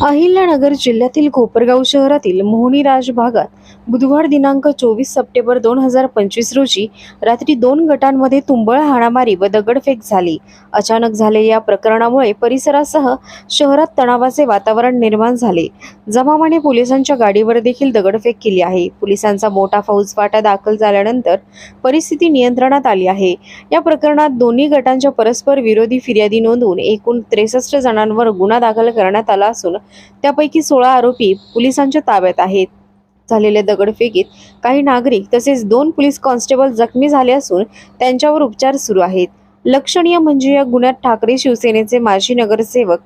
अहिल्यानगर जिल्ह्यातील कोपरगाव शहरातील मोहनीराज भागात बुधवार दिनांक चोवीस सप्टेंबर दोन हजार पंचवीस रोजी रात्री दोन गटांमध्ये तुंबळ हाणामारी व दगडफेक झाली. अचानक झालेल्या या प्रकरणामुळे परिसरासह शहरात तणावाचे वातावरण निर्माण झाले. जमावाने पोलिसांच्या गाडीवर देखील दगडफेक केली आहे. पोलिसांचा मोठा फौजफाटा दाखल झाल्यानंतर परिस्थिती नियंत्रणात आली आहे. या प्रकरणात दोन्ही गटांच्या परस्पर विरोधी फिर्यादी नोंदवून एकूण त्रेसष्ट जणांवर गुन्हा दाखल करण्यात आला असून त्यापैकी सोळा आरोपी पोलिसांच्या ताब्यात आहेत. झालेल्या दगडफेकीत काही नागरिक तसेच दोन पोलीस कॉन्स्टेबल जखमी झाले असून त्यांच्यावर उपचार सुरू आहेत. लक्षणीय म्हणजे या गुन्ह्यात ठाकरे शिवसेनेचे माजी नगरसेवक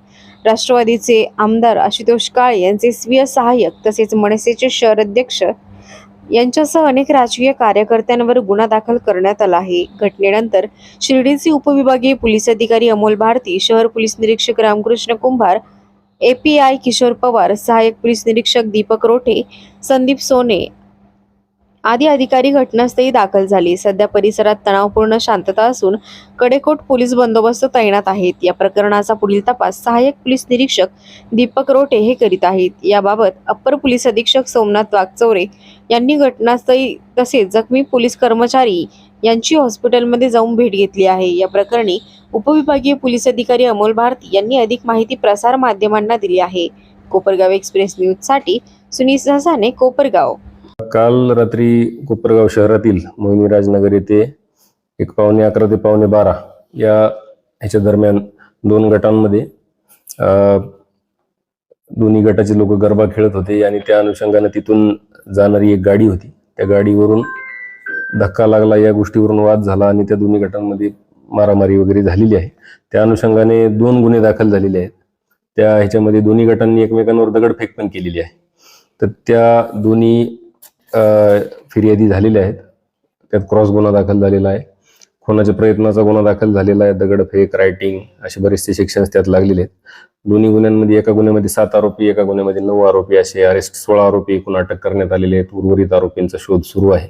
राष्ट्रवादीचे आमदार आशुतोष काळे यांचे स्वीय सहाय्यक तसेच मनसेचे शहर अध्यक्ष यांच्यासह अनेक राजकीय कार्यकर्त्यांवर गुन्हा दाखल करण्यात आला आहे. घटनेनंतर शिर्डीचे उपविभागीय पोलीस अधिकारी अमोल भारती शहर पोलीस निरीक्षक रामकृष्ण कुंभार एपीआय किशोर पवार सहाय्यक पोलीस निरीक्षक दीपक रोठे संदीप सोने आदी अधिकारी घटनास्थळी दाखल झाले. सध्या परिसरात तणावपूर्ण शांतता असून कडेकोट पोलीस बंदोबस्त तैनात आहेत. या प्रकरणाचा पुढील तपास सहाय्यक पोलीस निरीक्षक दीपक रोटे हे करीत आहेत. याबाबत अप्पर पोलीस अधीक्षक सोमनाथ वागचौरे यांनी घटनास्थळी तसेच जखमी पोलीस कर्मचारी यांची हॉस्पिटलमध्ये जाऊन भेट घेतली आहे. या प्रकरणी उपविभागीय पोलीस अधिकारी अमोल भारती यांनी अधिक माहिती प्रसार माध्यमांना दिली आहे. कोपरगाव एक्सप्रेस न्यूजसाठी सुनील ससाने कोपरगाव. काल रात्री कोपरगाव शहरातील मोहिनीराजनगर येथे एक पावणे अकरा ते पावणे बारा या ह्याच्या दरम्यान दोन गटांमध्ये दोन्ही गटाचे लोक गरबा खेळत होते आणि त्या अनुषंगाने तिथून जाणारी एक गाडी होती. त्या गाडीवरून धक्का लागला या गोष्टीवरून वाद झाला आणि त्या दोन्ही गटांमध्ये मारामारी वगैरे झालेली आहे. त्या अनुषंगाने दोन गुन्हे दाखल झालेले आहेत. त्या ह्याच्यामध्ये दोन्ही गटांनी एकमेकांवर दगडफेक पण केलेली आहे. तर त्या दोन्ही फिर्यादी झालेल्या आहेत. त्यात क्रॉस गुन्हा दाखल झालेला आहे. खुनाच्या प्रयत्नाचा गुन्हा दाखल झालेला आहे. दगडफेक रायटिंग असे बरेचसे सेक्शन्स त्यात लागलेले आहेत. दोन्ही गुन्ह्यांमध्ये एका गुन्ह्यामध्ये सात आरोपी एका गुन्ह्यामध्ये नऊ आरोपी असे अरेस्ट सोळा आरोपी एकूण अटक करण्यात आलेले आहेत. उर्वरित आरोपींचा शोध सुरू आहे.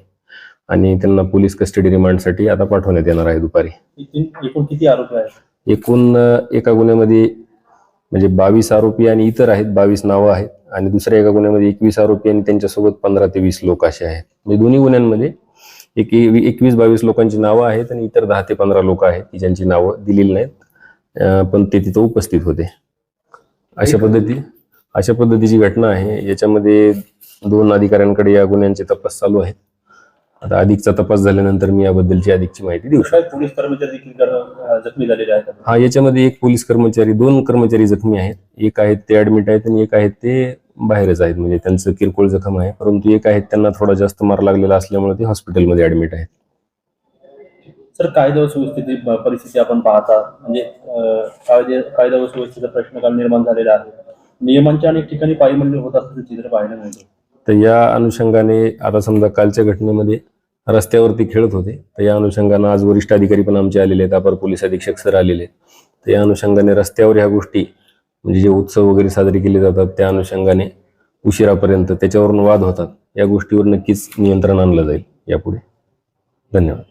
आणि त्यांना पोलीस कस्टडी रिमांडसाठी आता पाठवण्यात येणार आहे दुपारी. एकूण किती आरोपी आहेत? एकूण एका गुन्ह्यामध्ये म्हणजे बावीस आरोपी आणि इतर आहेत. बावीस नावं आहेत. आणि दुसऱ्या एका गुन्ह्यामध्ये एकवीस आरोपी आणि त्यांच्यासोबत पंधरा ते वीस लोक असे आहेत. म्हणजे दोन्ही गुन्ह्यांमध्ये एक एकवीस बावीस लोकांची नावं आहेत आणि इतर दहा ते पंधरा लोक आहेत की ज्यांची नावं दिलेली नाहीत. पण ते तिथं उपस्थित होते. अशा पद्धती अशा पद्धतीची घटना आहे. याच्यामध्ये दोन अधिकाऱ्यांकडे या गुन्ह्यांचे तपास चालू आहेत. आता अधिकचा तपास झाल्यानंतर मी याबद्दलची अधिकची माहिती देऊ शकतो. काय पोलीस कर्मचारी देखील कर- जखमी झालेले आहेत हा याच्यामध्ये एक पोलीस कर्मचारी दोन कर्मचारी जखमी आहेत. एक आहेत ते ऍडमिट आहेत आणि एक आहेत ते बाहेरच आहेत. म्हणजे त्यांचं किरकोळ जखम आहे. परंतु एक आहेत त्यांना थोडा जास्त मार लागलेला असल्यामुळे ते हॉस्पिटलमध्ये ऍडमिट आहेत. सर कायदा व सुव्यवस्थेची परिस्थिती आपण पाहता म्हणजे अं, कायदे कायदा व सुव्यवस्थेचा प्रश्न काल निर्माण झालेला आहे. नियमांच्या अनेक ठिकाणी पायमल्य होत असल्याचं चित्र पाहायला मिळतं. तर या अनुषंगाने आता समजा कालच्या घटनेमध्ये रस्त्यावरती खेळत होते. तर या अनुषंगानं आज वरिष्ठ अधिकारी पण आमचे आलेले आहेत. अपर पोलीस अधीक्षक सर आलेले आहेत. तर या अनुषंगाने रस्त्यावर ह्या गोष्टी म्हणजे जे उत्सव वगैरे साजरे केले जातात त्या अनुषंगाने उशिरापर्यंत त्याच्यावरून वाद होतात. या गोष्टीवर नक्कीच नियंत्रण आणलं जाईल. यापुढे धन्यवाद.